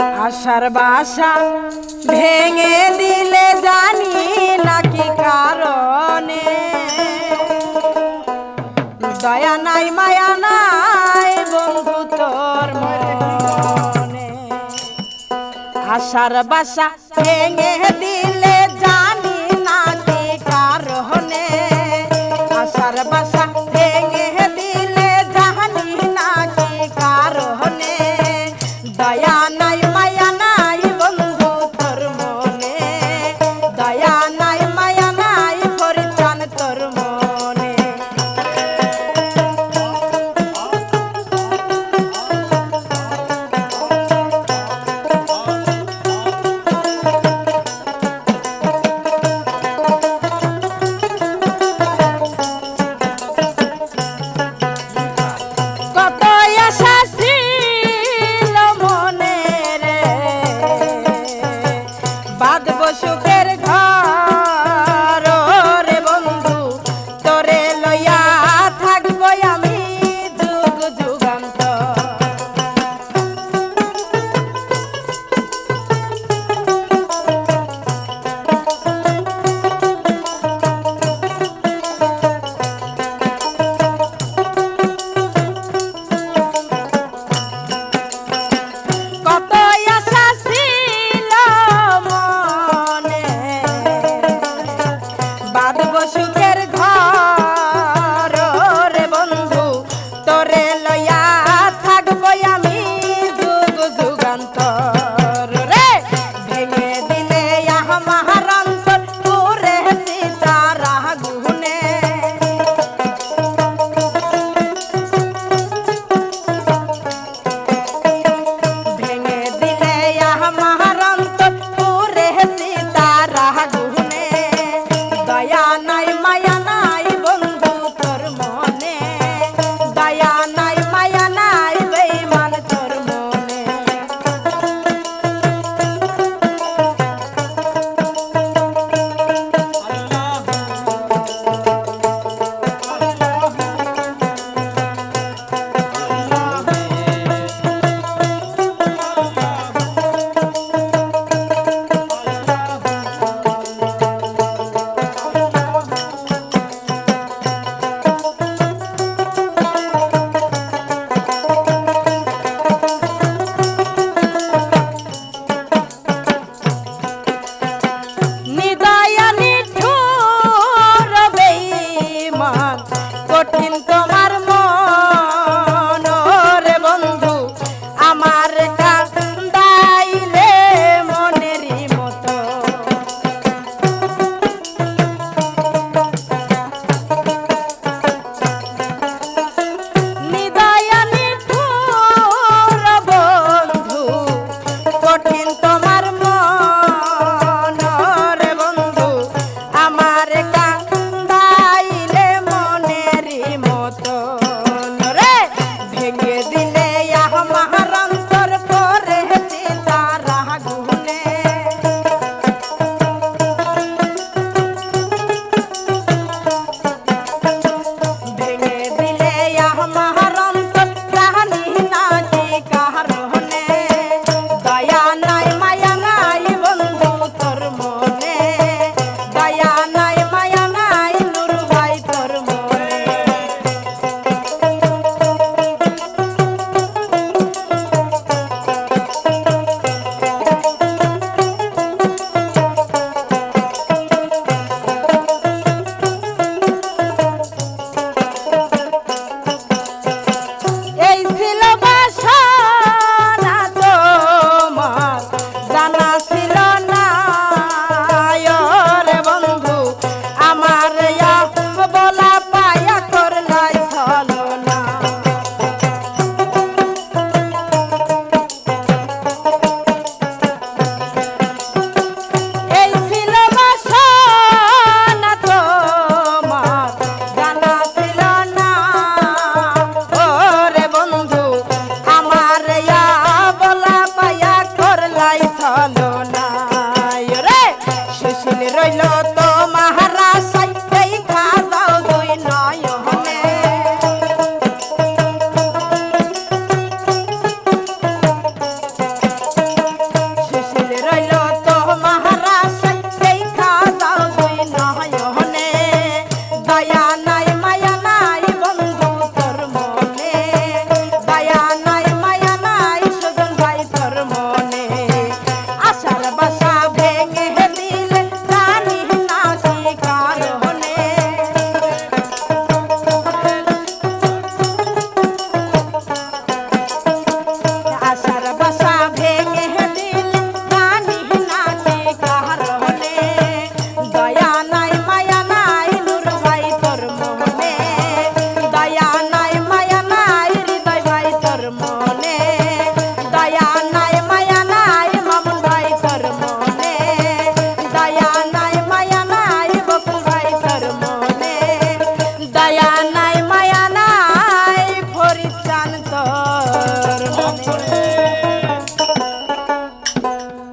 আশার বাসা ভেঙে দিলে জানি নাকি কারণে। দয়া নাই, মায়া নাই বন্ধু তোর মনে আশার বাসা ভেঙে দিলে জানি নাকি কারণে। আশার বাসা দাহাই